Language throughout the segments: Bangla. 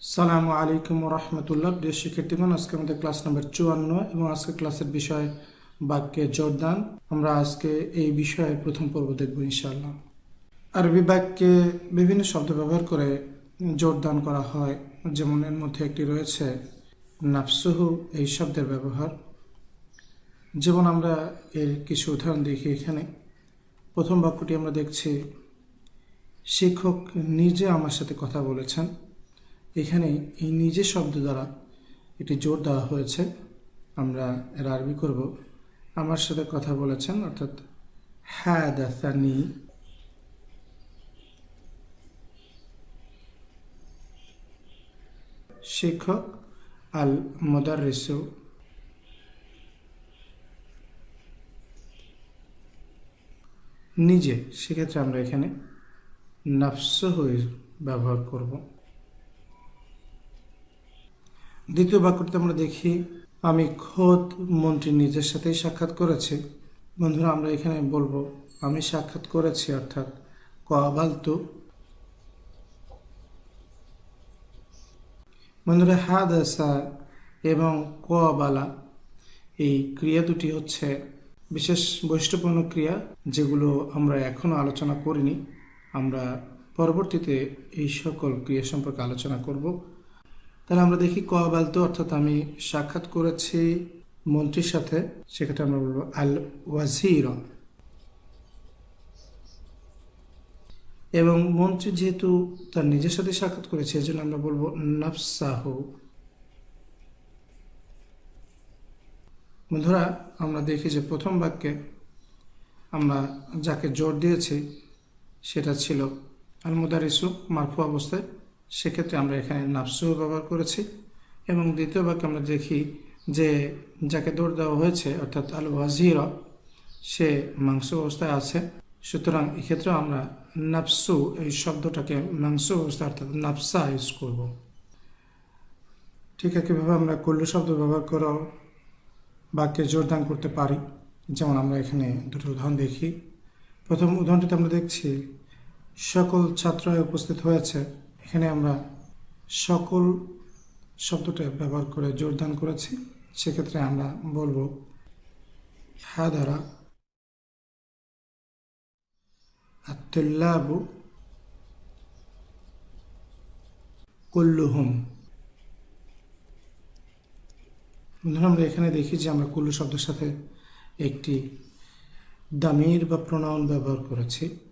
সালামু আলাইকুম রহমতুল্লাহ। প্রিয় শিক্ষার্থীগণ, আজকে আমাদের ক্লাস নাম্বার চুয়ান্ন এবং আজকে ক্লাসের বিষয় বাক্যে জোরদান। আমরা আজকে এই বিষয়ে প্রথম পর্ব দেখব ইনশাআল্লাহ। আরবি বাক্যে বিভিন্ন শব্দ ব্যবহার করে জোরদান করা হয়। যেমন এর মধ্যে একটি রয়েছে, নাফসুহু, এই শব্দের ব্যবহার। যেমন আমরা এর কিছু উদাহরণ দেখি এখানে। প্রথম বাক্যটি আমরা দেখছি, শিক্ষক নিজে আমার সাথে কথা বলেছেন। এখানে এই নিজে শব্দ দ্বারা একটি জোর দেওয়া হয়েছে। আমরা এর আরবি করব। আমার সাথে কথা বলেছেন, অর্থাৎ হ্যাঁ দাসানি শিক্ষক আল মোদারিসু নিজে, সেক্ষেত্রে আমরা এখানে নাফস হয়ে ব্যবহার করব। দ্বিতীয় বাক্যটিতে আমরা দেখি, আমি খোদ মন্ত্রী নিজের সাথেই সাক্ষাৎ করেছি। বন্ধুরা, আমরা এখানে বলব, আমি সাক্ষাৎ করেছি, অর্থাৎ কবালতু বন্ধুরা, হাদাসা এবং কবালা এই ক্রিয়া দুটি হচ্ছে বিশেষ বৈশিষ্ট্যপূর্ণ ক্রিয়া, যেগুলো আমরা এখনও আলোচনা করিনি। আমরা পরবর্তীতে এই সকল ক্রিয়া সম্পর্কে আলোচনা করব। তাহলে আমরা দেখি কবালতো অর্থাৎ আমি সাক্ষাৎ করেছি মন্ত্রীর সাথে, সেক্ষেত্রে আমরা বলব আল ওয়াজির এবং মন্ত্রী যেহেতু তার নিজের সাথে সাক্ষাৎ করেছে, এজন্য আমরা বলব নফসাহু। বন্ধুরা, আমরা দেখি যে প্রথম বাক্যে আমরা যাকে জোর দিয়েছি, সেটা ছিল আল মুদারিসু মারফু অবস্থায়। সেক্ষেত্রে আমরা এখানে নাফসু ব্যবহার করেছি। এবং দ্বিতীয় বাক্যে আমরা দেখি যে যাকে দৌড় দেওয়া হয়েছে, অর্থাৎ আল ওয়াজির সে মাংস অবস্থায় আছে। সুতরাং এক্ষেত্রে আমরা নাফসু, এই শব্দটাকে মাংস অবস্থা, অর্থাৎ নাফসা ইউজ করব। ঠিক একইভাবে আমরা কল্লু শব্দ ব্যবহার করেও বাক্যে জোরদান করতে পারি। যেমন আমরা এখানে দুটো উদাহরণ দেখি। প্রথম উদাহরণটিতে আমরা দেখছি, সকল ছাত্ররা উপস্থিত হয়েছে। এখানে আমরা সকল শব্দটা ব্যবহার করে জোরদান করেছি। সেক্ষেত্রে আমরা বলব দ্বারা আত্তুল্লাবু কুল্লুহুম। ধরুন আমরা এখানে দেখি যে আমরা কুল্লু শব্দের সাথে একটি দামির বা প্রণয়ন ব্যবহার করেছি।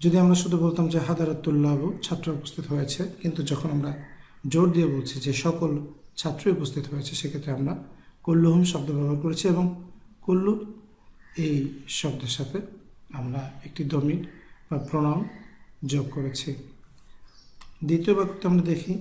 যদি আমরা শুধু বলতাম যে হাদারাতুল্লাহ ছাত্র উপস্থিত হয়েছে, কিন্তু যখন আমরা জোর দিয়ে বলছি যে সকল ছাত্রই উপস্থিত হয়েছে, সেক্ষেত্রে আমরা কুল্লুহুম শব্দ ব্যবহার করেছি এবং কুল্লু এই শব্দের সাথে আমরা একটি দমিন বা প্রণাম যোগ করেছি। দ্বিতীয় বাক্যতে আমরা দেখি,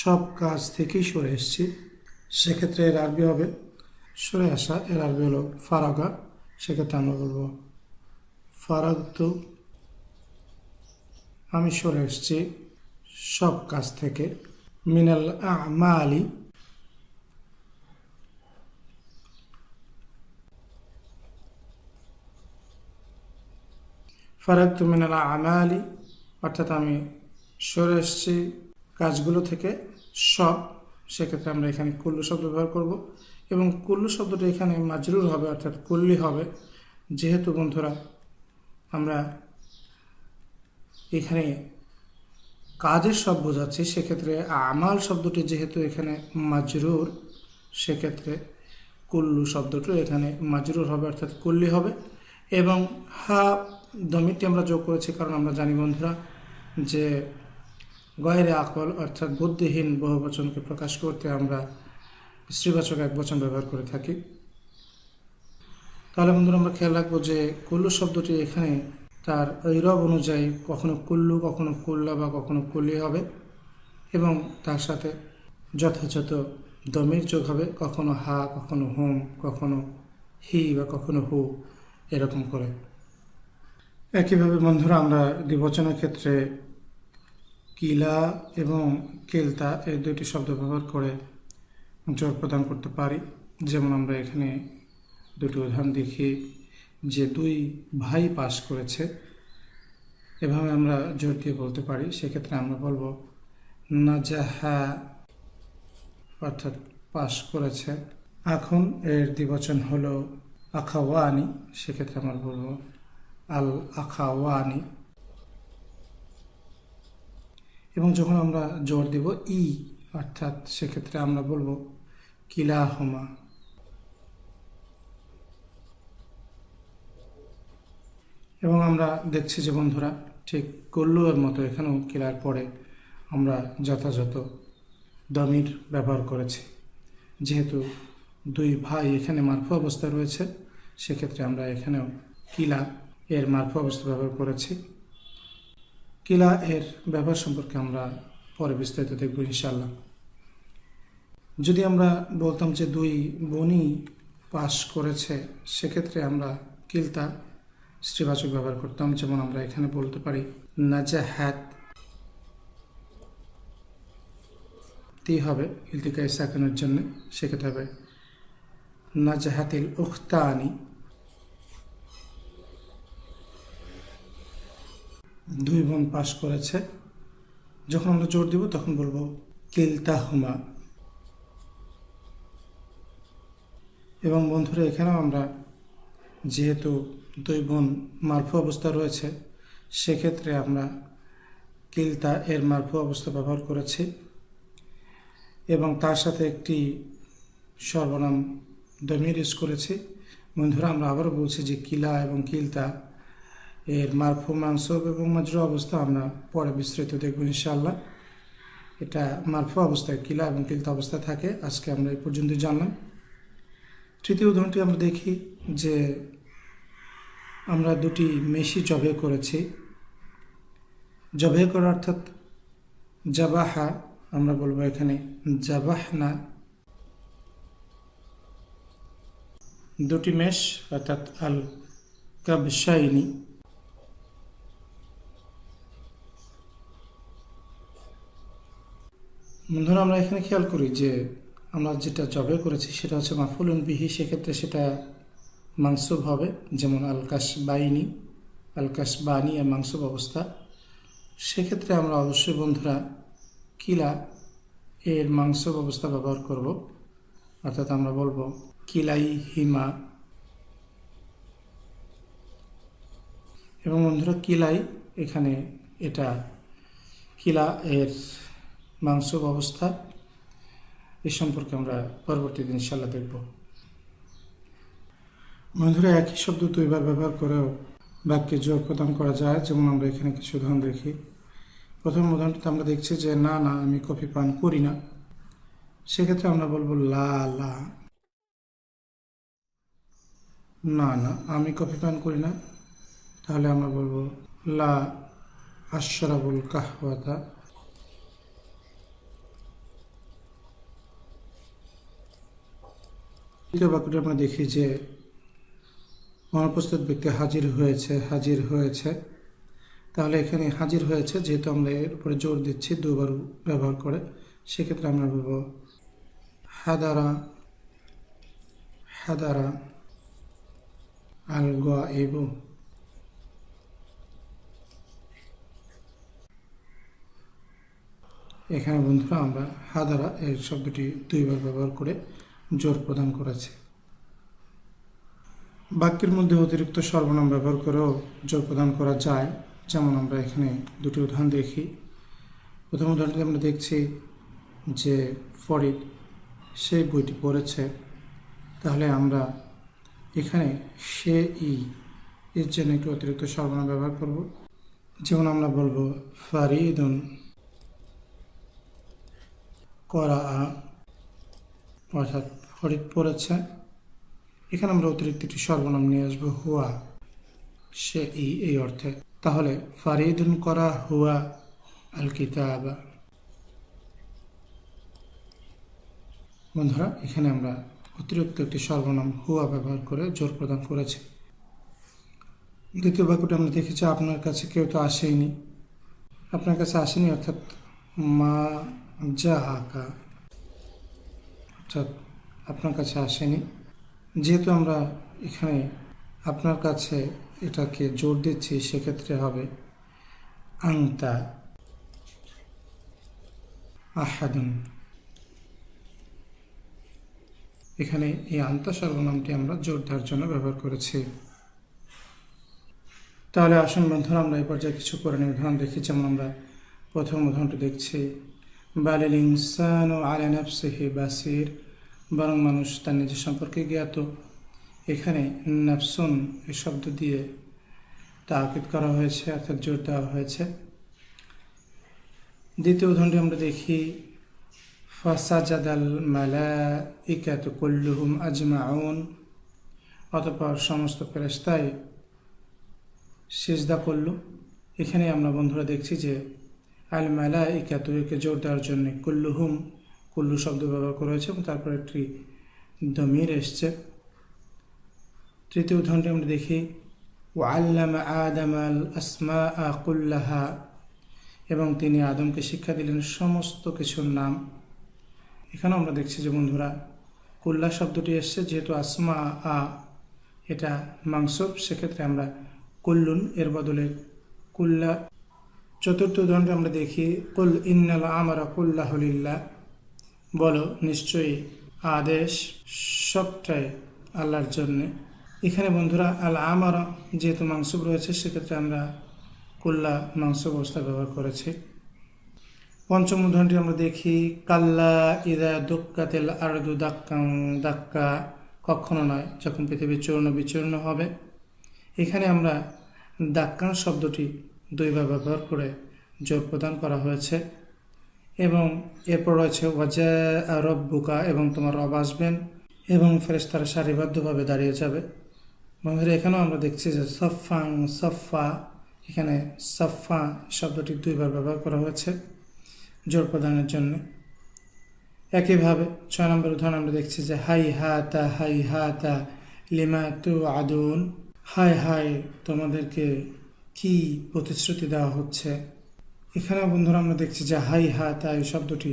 সব কাজ থেকেই সরে এসেছি, সেক্ষেত্রে এর আরবি হবে, সরে আসা, এর আরবি হলো ফারাগা, সেক্ষেত্রে আমরা বলব ফারাগ তো আমি সরে এসেছি সব কাজ থেকে। মিনাল আমালি। ফারাক তো মিনাল আমালি। অর্থাৎ আমি সরে এসেছি কাজগুলো থেকে সব। সেক্ষেত্রে আমরা এখানে কুল্লু শব্দ ব্যবহার করব এবং কুল্লু শব্দটা এখানে মাজরুর হবে, অর্থাৎ কুল্লি হবে। যেহেতু বন্ধুরা, আমরা এখানে কাজের সব বোঝাচ্ছি, সেক্ষেত্রে আমাল শব্দটি যেহেতু এখানে মাজরুর, সেক্ষেত্রে কুল্লু শব্দটি এখানে মাজরুর হবে, অর্থাৎ কুল্লি হবে। এবং হা দমিরটি আমরা যোগ করেছি কারণ আমরা জানি বন্ধুরা যে গয়েরে আকল, অর্থাৎ বুদ্ধিহীন বহুবচনকে প্রকাশ করতে আমরা স্ত্রীবাচক এক বচন ব্যবহার করে থাকি। তাহলে বন্ধুরা আমরা খেয়াল রাখব যে কুল্লু শব্দটি এখানে তার ঐরব অনুযায়ী কখনো কুল্লু, কখনো কুল্লা বা কখনো কুল্লি হবে এবং তার সাথে যথাযথ দমের যোগ হবে। কখনো হা, কখনো হোম, কখনো হি বা কখনো হু, এরকম করে। একইভাবে বন্ধুরা, আমরা দ্বিবচনের ক্ষেত্রে কিলা এবং কেলতা এই দুটি শব্দ ব্যবহার করে জোর প্রদান করতে পারি। যেমন আমরা এখানে দুটি উদাহরণ দেখি। যে দুই ভাই পাশ করেছে, এভাবে আমরা জোর দিয়ে বলতে পারি। সেক্ষেত্রে আমরা বলব, নাজাহা অর্থাৎ পাশ করেছে। এখন এর দ্বিবচন হলো আখাওয়ানি। সেক্ষেত্রে আমরা বলব, আল আখাওয়ানি। এবং যখন আমরা জোর দেব ই, অর্থাৎ সেক্ষেত্রে আমরা বলব, কিলাহুমা। এবং আমরা দেখছি যে বন্ধুরা, ঠিক কল্লুয়ের মতো এখানেও কিলার পরে আমরা যথাযথ দমির ব্যবহার করেছি। যেহেতু দুই ভাই এখানে মারফু অবস্থায় রয়েছে, সেক্ষেত্রে আমরা এখানেও কিলা এর মারফু অবস্থা ব্যবহার করেছি। কিলা এর ব্যবহার সম্পর্কে আমরা পরে বিস্তারিত দেখব ইনশাল্লাহ যদি আমরা বলতাম যে দুই বোনই পাশ করেছে, সেক্ষেত্রে আমরা কিলতা স্ত্রীবাচক ব্যবহার করতাম, যেমন আমরা এখানে বলতে পারি, নাজাহাত। তি হবে ইলতিকাই সাকানোর জন্য, সেক্ষেত্রে হবে, নাজাহাতিল উখতানি। দুই বোন পাশ করেছে। যখন আমরা জোর দিব, তখন বলব, কিলতাহুমা। এবং বন্ধুরা, এখানেও আমরা যেহেতু দুই বোন মারফু অবস্থা রয়েছে, সেক্ষেত্রে আমরা কিলতা এর মারফু অবস্থা ব্যবহার করেছি এবং তার সাথে একটি সর্বনাম দমির ইউজ করেছি। বন্ধুরা, আমরা আবারও বলছি যে কিলা এবং কিলতা এর মারফু মাংসব এবং মাজরু অবস্থা আমরা পরে বিস্তৃত দেখব ইনশাল্লাহ এটা মারফু অবস্থায় কিলা এবং কিলতা অবস্থা থাকে। আজকে আমরা এই পর্যন্ত জানলাম। তৃতীয় উদাহরণটি আমরা দেখি যে আমরা দুটি মেশি জবে করেছি। জবে করা অর্থাৎ জাবাহা, আমরা বলব এখানে জাবাহনা। দুটি মেষ অর্থাৎ আল কাবসাইনি বন্ধুরা, আমরা এখানে খেয়াল করি যে আমরা যেটা জবে করেছি সেটা হচ্ছে মাফুল বিহি, সেক্ষেত্রে সেটা মাংসব হবে যেমন আলকাশ বাইনি আলকাশ বানি আর মাংসব অবস্থা। সেক্ষেত্রে আমরা অবশ্যই বন্ধুরা কিলা এর মাংসব অবস্থা ব্যবহার করব। অর্থাৎ আমরা বলব কিলাই হিমা। এবং বন্ধুরা কিলাই এখানে এটা কিলা এর মাংসব অবস্থা। এ সম্পর্কে আমরা পরবর্তী দিন ইনশাল্লাহ দেখব। বন্ধুরা, একই শব্দ দুইবার ব্যবহার করেও বাক্যে জোর প্রদান করা যায়। যেমন আমরা এখানে কিছু উদাহরণ দেখি। প্রথম উদাহরণটিতে আমরা দেখছি যে, না না, আমি কফি পান করি না। সেক্ষেত্রে আমরা বলব, লা লা। না না, আমি কফি পান করি না। তাহলে আমরা বলব, লা আশরাবুল কাহওয়াতা। দ্বিতীয় বাক্যটি আমরা দেখি যে অনুপস্থিত ব্যক্তি হাজির হয়েছে হাজির হয়েছে। তাহলে এখানে হাজির হয়েছে যেহেতু আমরা এর উপরে জোর দিচ্ছি, দুবার ব্যবহার করে। সেক্ষেত্রে আমরা বলব, হাদারা হাদারা আল এবু এখানে বন্ধুরা আমরা হাদারা এই শব্দটি দুইবার ব্যবহার করে জোর প্রদান করেছে। বাক্যের মধ্যে অতিরিক্ত সর্বনাম ব্যবহার করেও জোর প্রদান করা যায়, যেমন আমরা এখানে দুটি উদাহরণ দেখি। প্রথম উদাহরণটি আমরা দেখছি যে, ফরিদ সেই বইটি পড়েছে। তাহলে আমরা এখানে সে, ই, এর জন্য একটু অতিরিক্ত সর্বনাম ব্যবহার করব। যেমন আমরা বলব, ফারিদুন, করা, অর্থাৎ ফরিদ পড়েছে। এখানে আমরা অতিরিক্ত একটি সর্বনাম নিয়ে আসব, হুয়া। সে ই এই অর্থে। তাহলে, ফারিদুন করা হুয়া আল কিতাব বন্ধুরা, এখানে আমরা অতিরিক্ত একটি সর্বনাম হুয়া ব্যবহার করে জোর প্রদান করেছি। দ্বিতীয় বাক্যটি আমরা দেখেছি, আপনার কাছে কেউ তো আসেনি আপনার কাছে আসেনি অর্থাৎ মা যা আঁকা অর্থাৎ আপনার কাছে আসেনি। যেহেতু আমরা এখানে আপনার কাছে এটাকে জোর দিচ্ছি, সেক্ষেত্রে হবে আংতা আহাদুন। এখানে এই আন্তা সর্বনামটি আমরা জোর দেওয়ার জন্য ব্যবহার করেছি। তাহলে আসুন বন্ধুরা, আমরা এই পর্যায়ে কিছু করে উদাহরণ দেখি। যেমন আমরা প্রথম উদাহরণটি দেখছি, বালিল ইনসান ও আলে নাফসিহি বাসির বরং মানুষ তার নিজের সম্পর্কে জ্ঞাত। এখানে নাফসুন এই শব্দ দিয়ে তাকিদ করা হয়েছে, অর্থাৎ জোর দেওয়া হয়েছে। দ্বিতীয় উদাহরণটি আমরা দেখি, ফাসাজাদাল মালা ইকাত কুল্লুহুম আজমাউন। অতপর সমস্ত ফেরেস্তাই সিজদা করল। এখানে আমরা বন্ধুরা দেখছি যে আল মালা ইকাতুকে জোর দেওয়ার জন্য কুল্লুহুম কুল্লু শব্দ ব্যবহার করা হয়েছে এবং তারপর একটি দমির এসছে। তৃতীয় উদাহরণটি আমরা দেখি। ও আল্লামা আদম আল আসমা আকুল্লাহা এবং তিনি আদমকে শিক্ষা দিলেন সমস্ত কিছুর নাম। এখানেও আমরা দেখছি যে বন্ধুরা, কুল্লা শব্দটি এসছে যেহেতু আসমা আ এটা মাংসব সেক্ষেত্রে আমরা কুল্লুন, এর বদলে কুল্লা। চতুর্থ উদাহরণটি আমরা দেখি, কুল ইন্নাল আমারা কুল্লাহলিল্লা বলো, নিশ্চয়ই আদেশ সবটাই আল্লাহর জন্যে। এখানে বন্ধুরা আল আমারা যেহেতু মাংসব রয়েছে, সেক্ষেত্রে আমরা কুল্লা মাংস অবস্থা ব্যবহার করেছি। পঞ্চম উদাহরণটি আমরা দেখি, কাল্লা ইদা দুক্কাতেল আরদু দাক্কাং দাক্কা কখনো নয়, যখন পৃথিবী চূর্ণ বিচূর্ণ হবে। এখানে আমরা দাক্কান শব্দটি দুইবার ব্যবহার করে জোর প্রদান করা হয়েছে। এবং এরপর রয়েছে, ওয়াজা রব বুকা এবং তোমার রব আসবেন এবং ফেরেস্তারা সারিবদ্ধভাবে দাঁড়িয়ে যাবে। বন্ধুরা, এখানেও আমরা দেখছি যে সফাং সফা এখানে সফা শব্দটি দুইবার ব্যবহার করা হয়েছে জোর প্রদানের জন্য। একইভাবে ছয় নম্বর উদাহরণ আমরা দেখছি যে, হাই হাতা হাই হাতা, লিমা তু আদুন হাই হাই তোমাদেরকে কি প্রতিশ্রুতি দেওয়া হচ্ছে? এখানে বন্ধুরা আমরা দেখছি যে হাই হাতা এই শব্দটি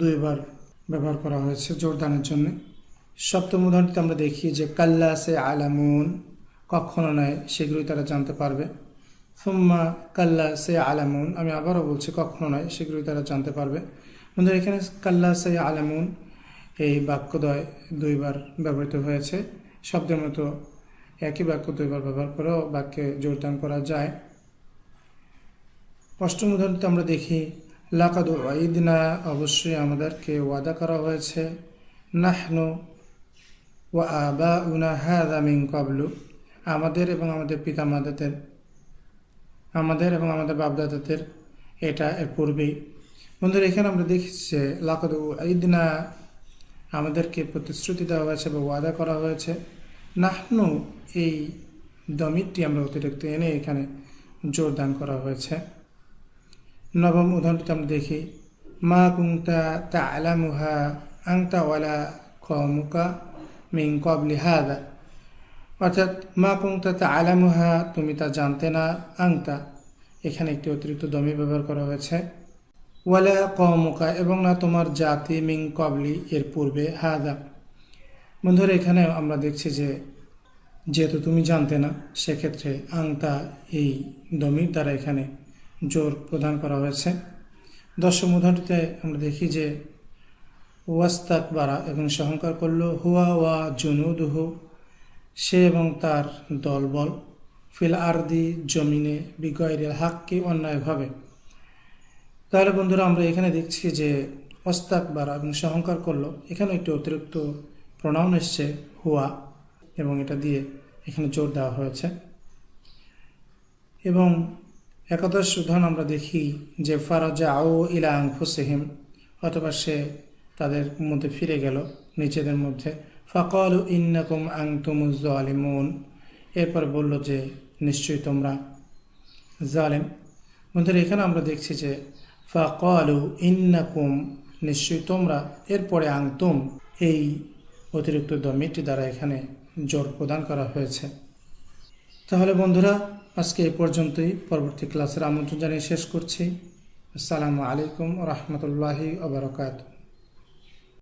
দুইবার ব্যবহার করা হয়েছে জোরদানের জন্য। সপ্তম উদাহরণটিতে আমরা দেখি যে কাল্লা সে আলামুন, কখনো নয় সেগুলোই তারা জানতে পারবে। সুম্মা কাল্লা সে আলামুন, আমি আবারও বলছি কখনো নয় সেগুলোই তারা জানতে পারবে। বন্ধুরা, এখানে কাল্লা সে আলামুন এই বাক্যদয় দুইবার ব্যবহৃত হয়েছে। শব্দের মতো একই বাক্য দুইবার ব্যবহার করেও বাক্যে জোরদান করা যায়। অষ্টম উদাহরণতে আমরা দেখি, লাকাদু ঈদিনা অবশ্যই আমাদেরকে ওয়াদা করা হয়েছে, নাহনু ও আবা উনা হাদা মিং কাবলু আমাদের এবং আমাদের পিতা মাতাদের আমাদের এবং আমাদের বাপদাদাদের, এটা এর পূর্বেই। বন্ধুরা, এখানে আমরা দেখছি যে, লাকাদু ঈদিনা আমাদেরকে প্রতিশ্রুতি দেওয়া হয়েছে বা ওয়াদা করা হয়েছে, নাহনু এই দমিরটি আমরা অতিরিক্ত এনে এখানে জোরদান করা হয়েছে। নবম উদাহরণটিতে আমরা দেখি। মা কুংতা তা আলামুহা আংতা ওয়ালা কমুকা মিং কবলি হাদা অর্থাৎ, মা কুংতা তা আলামুহা তুমি তা জানতে না আংতা এখানে একটি অতিরিক্ত দমি ব্যবহার করা হয়েছে। ওয়ালা কমুকা এবং না তোমার জাতি মিং কবলি এর পূর্বে হাদা বন্ধুরা এখানে আমরা দেখছি যে, যেহেতু তুমি জানতে না, সেক্ষেত্রে আংতা এই দমির দ্বারা এখানে জোর প্রদান করা হয়েছে। দশম উদাহরণটিতে আমরা দেখি যে ওয়াস্তাক বারা এবং সহংকার করল, হুয়া ওয়া জুনুদুহু, সে এবং তার দলবল, ফিল আরদি জমিনে বিগয়ের হাক্কি অন্যায়ভাবে তাহলে বন্ধুরা, আমরা এখানে দেখছি যে ওস্তাক বারা এবং সহংকার করল। এখানে একটি অতিরিক্ত প্রণাউন এসছে, হুয়া, এবং এটা দিয়ে এখানে জোর দেওয়া হয়েছে। এবং একাদশ উদাহরণ আমরা দেখি যে ফারাজা আউ ইলা আংফুসেহিম অথবা সে তাদের মধ্যে ফিরে গেল, নিজেদের মধ্যে। ফকল ইন্নাকুম আংতুমুজ আলিমুন এরপর বলল যে, নিশ্চয়ই তোমরা জালেম। বন্ধুরা, এখানে আমরা দেখছি যে, ফাকলু ইন্নাকুম, নিশ্চয়ই তোমরা, এরপরে আংতুম এই অতিরিক্ত দমিটি দ্বারা এখানে জোর প্রদান করা হয়েছে। তাহলে বন্ধুরা আজকে এ পর্যন্তই। পরবর্তী ক্লাসের আমন্ত্রণ জানিয়ে শেষ করছি। আসসালামু আলাইকুম রহমতুল্লাহি ওবরকাত